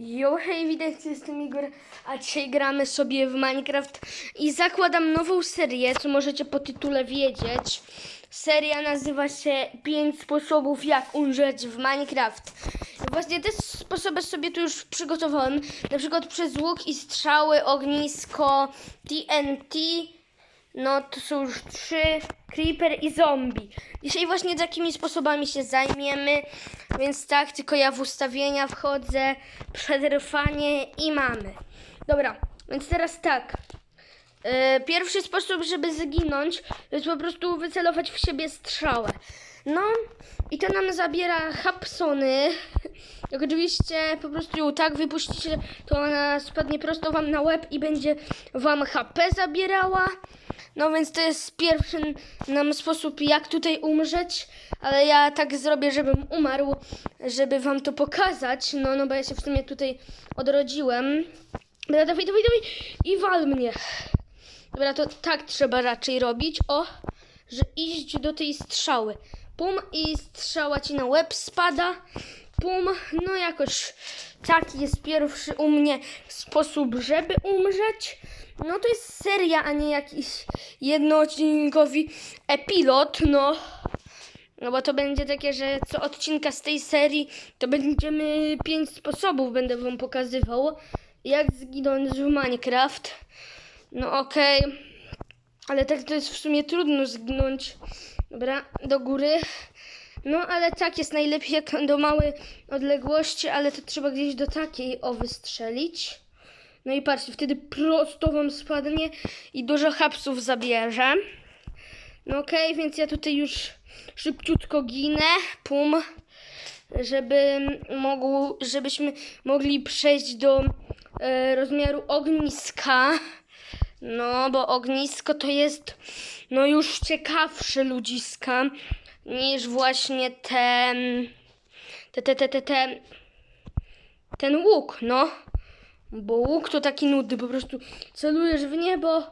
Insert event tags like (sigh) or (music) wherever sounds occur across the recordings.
Jo, hej, witajcie, jestem Igor, a dzisiaj gramy sobie w Minecraft i zakładam nową serię, co możecie po tytule wiedzieć. Seria nazywa się 5 sposobów jak umrzeć w Minecraft. Właśnie te sposoby sobie tu już przygotowałem, na przykład przez łuk i strzały, ognisko, TNT, no to są już trzy, creeper i zombie. Dzisiaj właśnie takimi sposobami się zajmiemy, więc tak, tylko ja w ustawienia wchodzę, przetrwanie i mamy. Dobra, więc teraz tak. E, Pierwszy sposób, żeby zginąć, to jest po prostu wycelować w siebie strzałę. No i to nam zabiera hapsony. (laughs) Jak oczywiście po prostu ją tak wypuścicie, to ona spadnie prosto wam na łeb i będzie wam HP zabierała. No więc to jest pierwszy nam sposób, jak tutaj umrzeć, ale ja tak zrobię, żebym umarł, żeby wam to pokazać. No, no bo ja się w sumie tutaj odrodziłem. Dobra, dawaj, dawaj, dawaj i wal mnie. Dobra, to tak trzeba raczej robić. O, że iść do tej strzały. Pum i strzała ci na łeb spada. Pum, no jakoś taki jest pierwszy u mnie sposób, żeby umrzeć. No to jest seria, a nie jakiś jednoodcinkowy epilot, no. No bo to będzie takie, że co odcinka z tej serii, to będziemy pięć sposobów będę wam pokazywał, jak zginąć w Minecraft. No okej. Ale tak to jest w sumie trudno zginąć. Dobra, do góry. No ale tak jest najlepiej jak do małej odległości, ale to trzeba gdzieś do takiej o wystrzelić. No i patrzcie, wtedy prosto wam spadnie i dużo hapsów zabierze. No okej, więc ja tutaj już szybciutko ginę. Pum. Żeby mógł, żebyśmy mogli przejść do e, rozmiaru ogniska. No, bo ognisko to jest no już ciekawsze ludziska niż właśnie ten te, te, te, te, te ten łuk, no. Bo łuk to taki nudny, po prostu celujesz w niebo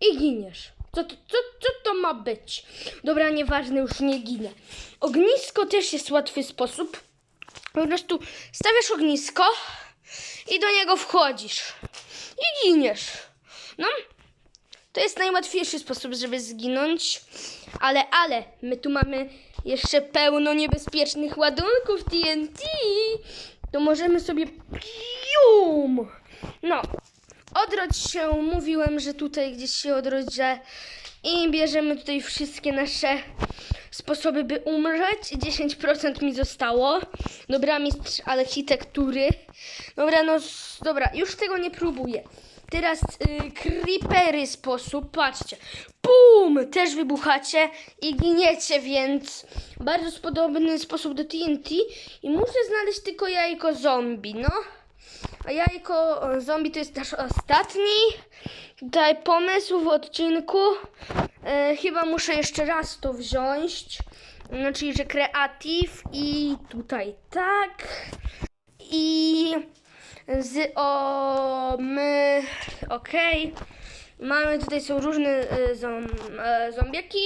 i giniesz. Co, to- co, co to ma być? Dobra, nieważne, już nie ginę. Ognisko też jest łatwy sposób. Po prostu stawiasz ognisko i do niego wchodzisz. I giniesz. No, to jest najłatwiejszy sposób, żeby zginąć. Ale, ale, my tu mamy jeszcze pełno niebezpiecznych ładunków TNT. To możemy sobie... Pium! No, odrodź się. Mówiłem, że tutaj gdzieś się odrodzę. I bierzemy tutaj wszystkie nasze sposoby, by umrzeć. 10% mi zostało. Dobra, mistrz architektury. Dobra, no, dobra, już tego nie próbuję. Teraz y, creepery sposób, patrzcie. Bum! Też wybuchacie i giniecie, więc bardzo podobny sposób do TNT. I muszę znaleźć tylko jajko zombie, no. A jajko zombie to jest nasz ostatni tutaj pomysł w odcinku. E, chyba muszę jeszcze raz to wziąć. No, czyli, że kreatyw i tutaj tak. I z o my okej. Mamy tutaj są różne zom, e, zombiaki,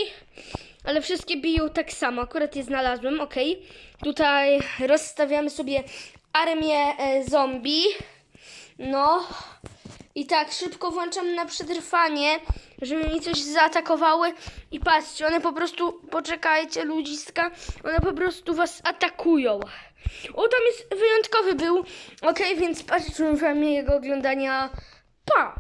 ale wszystkie biją tak samo. Akurat je znalazłem, okej. Tutaj rozstawiamy sobie armię e, zombie. No. I tak szybko włączam na przetrwanie, żeby mi coś zaatakowały. I patrzcie, one po prostu, poczekajcie ludziska, one po prostu was atakują. O, tam jest wyjątkowy był. Okej, więc patrzcie, jego oglądania. Pa!